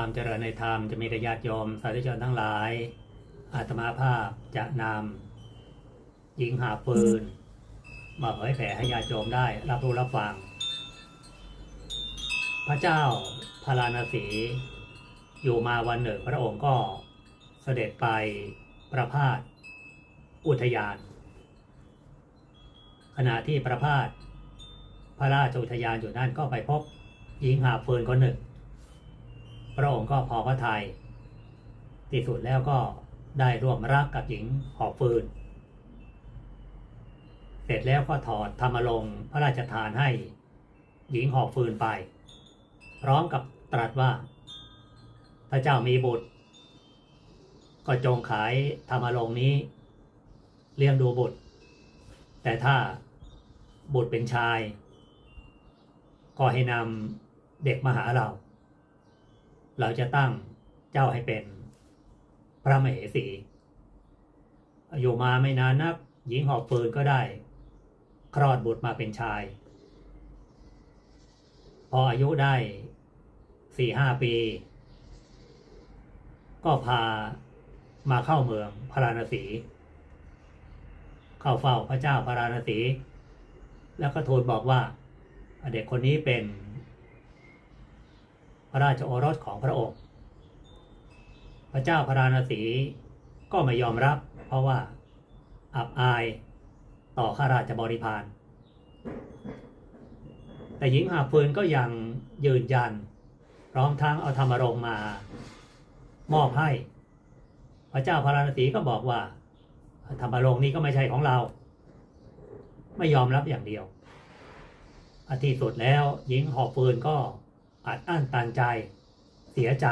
ความเจริญในธรรมจะมีญาติโยมสาธุชนทั้งหลาย อาตมาภาพจะนำหญิงหาปืน มาเผยแผ่ให้ญาติโยมได้รับรู้รับฟัง พระเจ้าพาราณสี อยู่มาวันหนึ่งพระองค์ก็เสด็จไปประพาสอุทยาน ขณะที่ประพาสพระราชอุทยานอยู่นั่นก็ไปพบหญิงหาปืนคนหนึ่ง พระองค์ก็พอพระทัยที่สุดแล้วก็ได้ร่วมรักกับหญิงหอบฟืน เสร็จแล้วก็ถอดธรรมลงพระราชทานให้ หญิงหอบฟืนไป พร้อมกับตรัสว่า พระเจ้ามีบุตร ก็จงขายธรรมลงนี้ เลี้ยงดูบุตร แต่ถ้าบุตรเป็นชาย ก็ให้นำเด็กมาหาเรา เราจะตั้งเจ้าให้เป็นพระมเหสี อยู่มาไม่นานนัก หญิงหอบฟืนก็ได้ คลอดบุตรมาเป็นชาย พออายุได้สี่ห้าปี ก็พามาเข้าเมืองพาราณสี เข้าเฝ้าพระเจ้าพาราณสี แล้วก็ทูลบอกว่าเด็กคนนี้เป็น ระราชโอรสของพระองค์ พระเจ้าพระราณสีก็ไม่ยอมรับ เพราะว่าอับอายต่อข้าราชบริพาร แต่หญิงหาฟืนก็ยังยืนยัน พร้อมทั้งเอาธรรมรงมา มอบให้ พระเจ้าพระราณสีก็บอกว่า ธรรมรงนี้ก็ไม่ใช่ของเรา ไม่ยอมรับอย่างเดียวอาทิสุดแล้วหญิงหอบฟืนก็ อัดอั้นตันใจ เสียใจ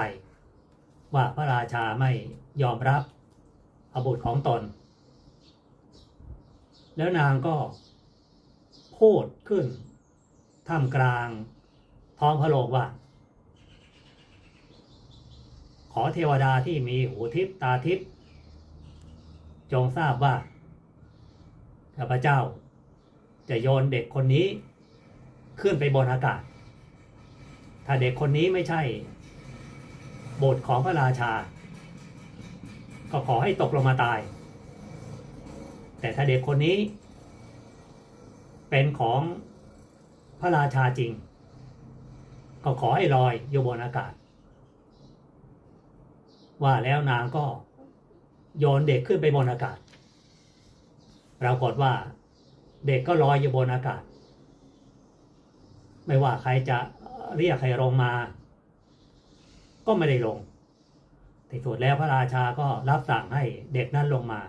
ว่าพระราชาไม่ยอมรับอบุตรของตน แล้วนางก็พูดขึ้นท่ามกลาง ท้องพระโลกว่า ขอเทวดาที่มีหูทิพตาทิพจงทราบว่าข้าพเจ้าจะโยนเด็กคนนี้ขึ้นไปบนอากาศ ถ้าเด็กคนนี้ไม่ใช่บทของพระราชา ก็ขอให้ตกลงมาตาย แต่ถ้าเด็กคนนี้ เป็นของพระราชาจริง ก็ขอให้ลอยอยู่บนอากาศ ว่าแล้วนางก็โยนเด็กขึ้นไปบนอากาศปรากฏว่า เด็กก็ลอยอยู่บนอากาศ ไม่ว่าใครจะ เรียกใครลงมา ก็ไม่ได้ลงที่สุดแล้วพระราชาก็รับสั่งให้เด็กนั้นลงมา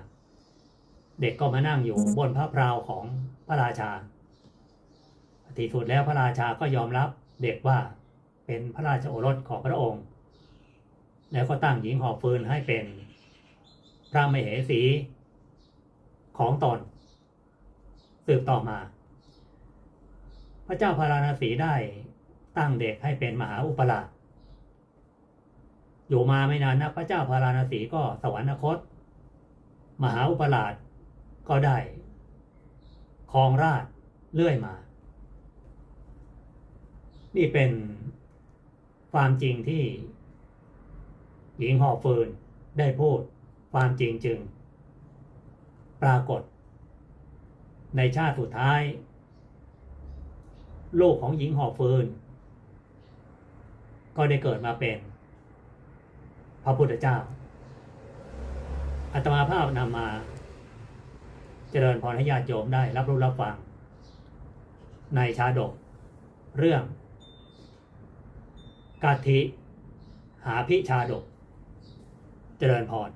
เด็กก็มานั่งอยู่บนพระเพราวของพระราชาที่สุดแล้วพระราชาก็ยอมรับเด็กว่าเป็นพระราชโอรสของพระองค์ แล้วก็ตั้งหญิงหอบฟืนให้เป็นพระมเหสีของตนสืบต่อมา พระเจ้าพาราณสีได้ ตั้งเด็กให้เป็นมหาอุปราชอยู่มาไม่นานนักพระเจ้าพาราณสีก็สวรรคต มหาอุปราชก็ได้ครองราชเรื่อยมา นี่เป็นความจริงที่ หญิงหอฟืนได้พูดความจริงจึง ปรากฏ ในชาติสุดท้าย โลกของหญิงหอบฟืน ก็ได้เกิดมาเป็น พระพุทธเจ้า อัตมาภาพนำมาเจริญพรให้ญาติโยมได้รับรู้รับฟัง ในชาดก เรื่องกาธิหาพิชาดก เจริญพร